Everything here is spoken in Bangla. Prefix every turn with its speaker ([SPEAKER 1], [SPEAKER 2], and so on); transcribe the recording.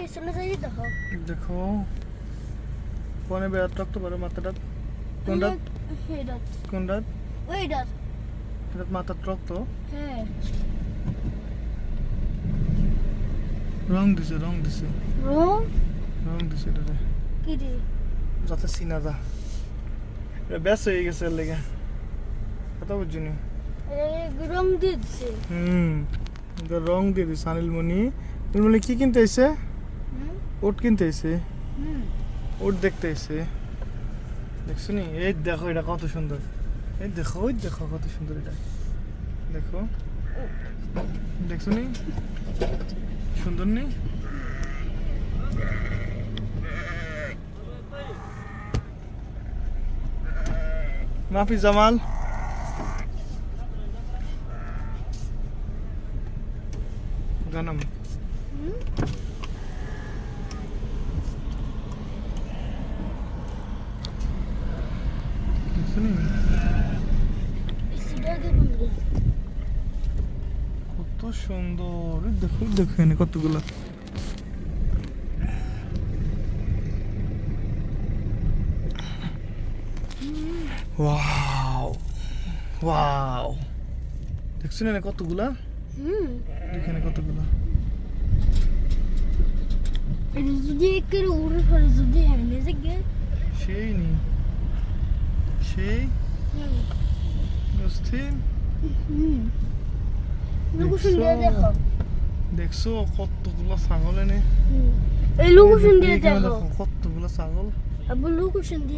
[SPEAKER 1] পিছনে যাই দেখো
[SPEAKER 2] দেখো কোনে বেড়াত রাখতে পারে মাথাটা কোনটা
[SPEAKER 1] এইটা
[SPEAKER 2] কোনটা
[SPEAKER 1] ওইটা
[SPEAKER 2] এটা মাথার রক্ত
[SPEAKER 1] হ্যাঁ
[SPEAKER 2] রং দিছে রং দিছে
[SPEAKER 1] রং
[SPEAKER 2] রং দিছে এটাতে
[SPEAKER 1] কি রে
[SPEAKER 2] যাতে চিনা যা এটা ব্যাস হয়ে গেছে এর লেগে কথা বুঝছিনি
[SPEAKER 1] এ রং দিয়ে দিছে
[SPEAKER 2] হুম এটা রং দিয়ে দিছে অনিলমণি অনিলমণি কি কিনতে এসে
[SPEAKER 1] হুম
[SPEAKER 2] ওট কিনতে এসে ওট দেখতে এসে দেখছ নি? এই দেখো এটা কত সুন্দর। এই দেখো ওই দেখো কত সুন্দর এটা। দেখো। দেখছ নি? সুন্দর নি? মাফি জামাল। গানাম। দেখছ নি কত সুন্দর। দেখো দেখো এখানে কতগুলো। Wow wow. দেখছেন এখানে কতগুলা?
[SPEAKER 1] হুম
[SPEAKER 2] এখানে কতগুলা?
[SPEAKER 1] যদি একের উড়ে পড়ে যদি এনে থেকে
[SPEAKER 2] সেই নি। দেখছ?
[SPEAKER 1] সুন্দর দেখো।
[SPEAKER 2] দেখছ? কতগুলো ছাগল এনে?
[SPEAKER 1] এই লুকুশন
[SPEAKER 2] দিয়ে
[SPEAKER 1] দেখো
[SPEAKER 2] কতগুলো ছাগল?
[SPEAKER 1] আবু লুকুশন